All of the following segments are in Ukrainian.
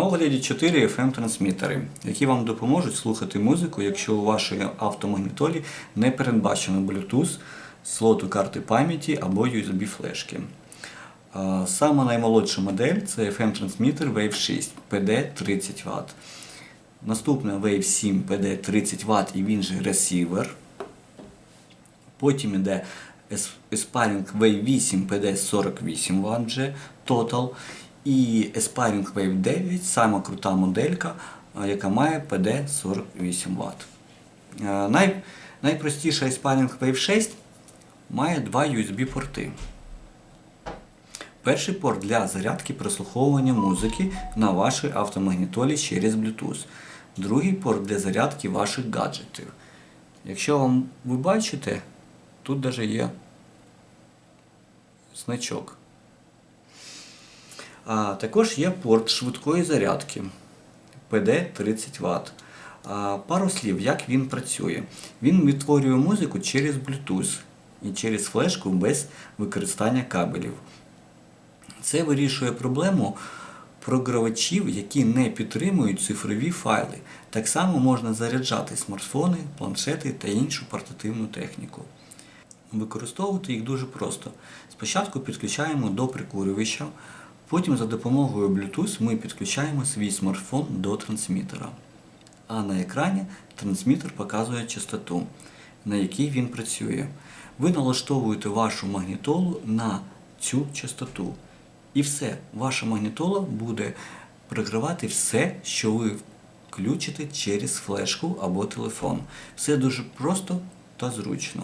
На огляді 4 FM-трансмітери, які вам допоможуть слухати музику, якщо у вашій автомагнітолі не передбачено Bluetooth, слоту карти пам'яті або USB флешки. А, Сама наймолодша модель це FM-трансмітер Wave 6 PD 30 Вт. Наступна Wave 7 PD 30 Вт і він же ресівер. Потім Ес- Aspiring Wave 8 PD 48 Вт Total. І Aspiring Wave 9, сама крута моделька, яка має PD 48 Вт. Е, Най, найпростіша Aspiring Wave 6 має два USB-порти. Перший порт для зарядки прослуховування музики на вашій автомагнітолі через Bluetooth. Другий порт для зарядки ваших гаджетів. Якщо вам ви бачите, тут навіть є значок. А також є порт швидкої зарядки PD 30 Вт. Пару слів, як він працює. Він відтворює музику через Bluetooth і через флешку без використання кабелів. Це вирішує проблему програвачів, які не підтримують цифрові файли. Так само можна заряджати смартфони, планшети та іншу портативну техніку. Використовувати їх дуже просто. Спочатку підключаємо до прикурювача, потім за допомогою Bluetooth ми підключаємо свій смартфон до трансмітера. А на екрані трансмітер показує частоту, на якій він працює. Ви налаштовуєте вашу магнітолу на цю частоту. І все, ваша магнітола буде програвати все, що ви включите через флешку або телефон. Все дуже просто та зручно.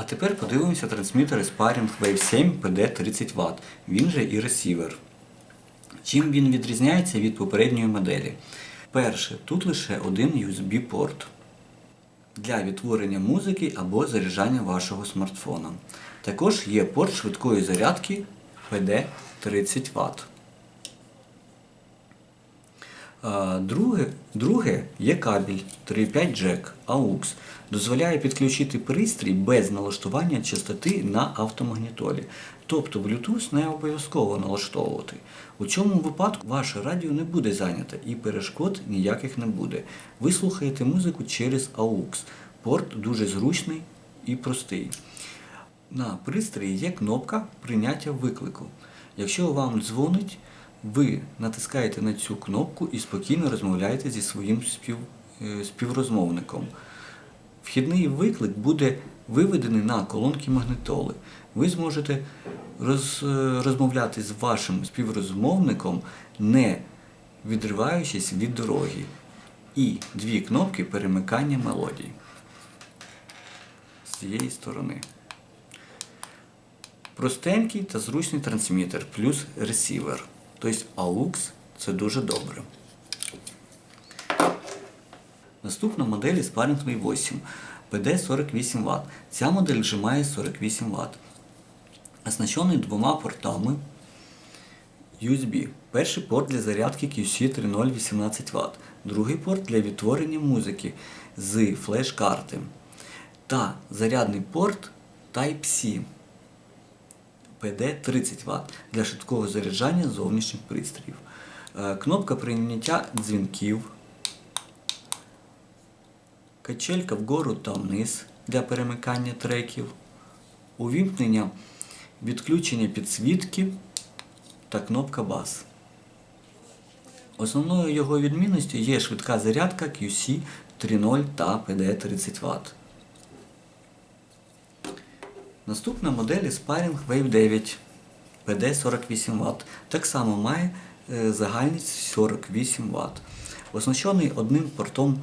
А тепер подивимося трансмітер Aspiring Wave 7 PD 30 Вт. Він же і ресівер. Чим він відрізняється від попередньої моделі? Перше, тут лише один USB-порт для відтворення музики або заряджання вашого смартфона. Також є порт швидкої зарядки PD 30 Вт. Друге, друге є кабель 3.5 Jack AUX. Дозволяє підключити пристрій без налаштування частоти на автомагнітолі. Тобто Bluetooth не обов'язково налаштовувати. У цьому випадку ваше радіо не буде зайнято і перешкод ніяких не буде. Ви слухаєте музику через AUX. Порт дуже зручний і простий. На пристрої є кнопка прийняття виклику. Якщо вам дзвонить, ви натискаєте на цю кнопку і спокійно розмовляєте зі своїм спів, е, співрозмовником. Вхідний виклик буде виведений на колонки магнітоли. Ви зможете роз, е, розмовляти з вашим співрозмовником, не відриваючись від дороги. І дві кнопки перемикання мелодій з цієї сторони. Простенький та зручний трансмітер плюс ресівер. Тобто AUX це дуже добре. Наступна модель Sparring Wave 8 PD 48 Вт. Ця модель вже має 48 Вт. Оснащений двома портами USB. Перший порт для зарядки QC30 18 Вт. Другий порт для відтворення музики з флеш-карти. Та зарядний порт Type-C. PD 30 Вт для швидкого заряджання зовнішніх пристроїв. Е, Кнопка прийняття дзвінків. Качелька вгору та вниз для перемикання треків. Увімкнення відключення підсвітки та кнопка бас. Основною його відмінністю є швидка зарядка QC 3.0 та PD 30 Вт. Наступна модель Aspiring Wave 9 PD 48 Вт. Так само має е, загальність 48 Вт. Оснащений одним портом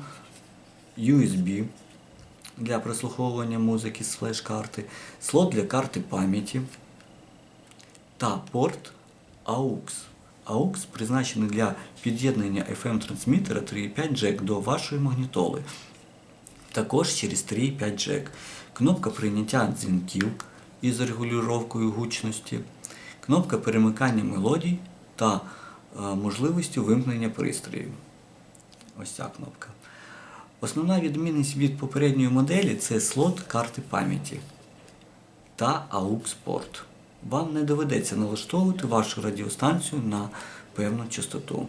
USB для прослуховування музики з флеш-карти, слот для карти пам'яті та порт AUX. AUX призначений для під'єднання FM-трансмітера 3.5 Jack до вашої магнітоли також через 3.5 Jack. Кнопка прийняття дзвінків із регулювання гучності, кнопка перемикання мелодій та е, можливістю вимкнення пристроїв. Ось ця кнопка. Основна відмінність від попередньої моделі це слот карти пам'яті та AUX порт. вам не доведеться налаштовувати вашу радіостанцію на певну частоту.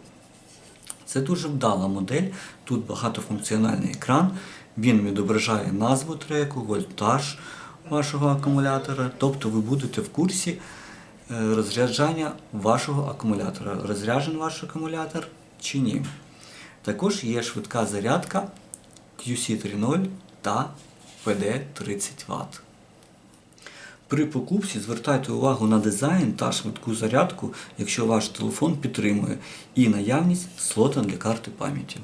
Це дуже вдала модель. Тут багатофункціональний екран. Він відображає назву треку, вольтаж вашого акумулятора. Тобто ви будете в курсі е, розряджання вашого акумулятора. Розряджен ваш акумулятор чи ні. Також є швидка зарядка QC30 та PD 30 Вт. При покупці звертайте увагу на дизайн та швидку зарядку, якщо ваш телефон підтримує, і наявність слота для карти пам'яті.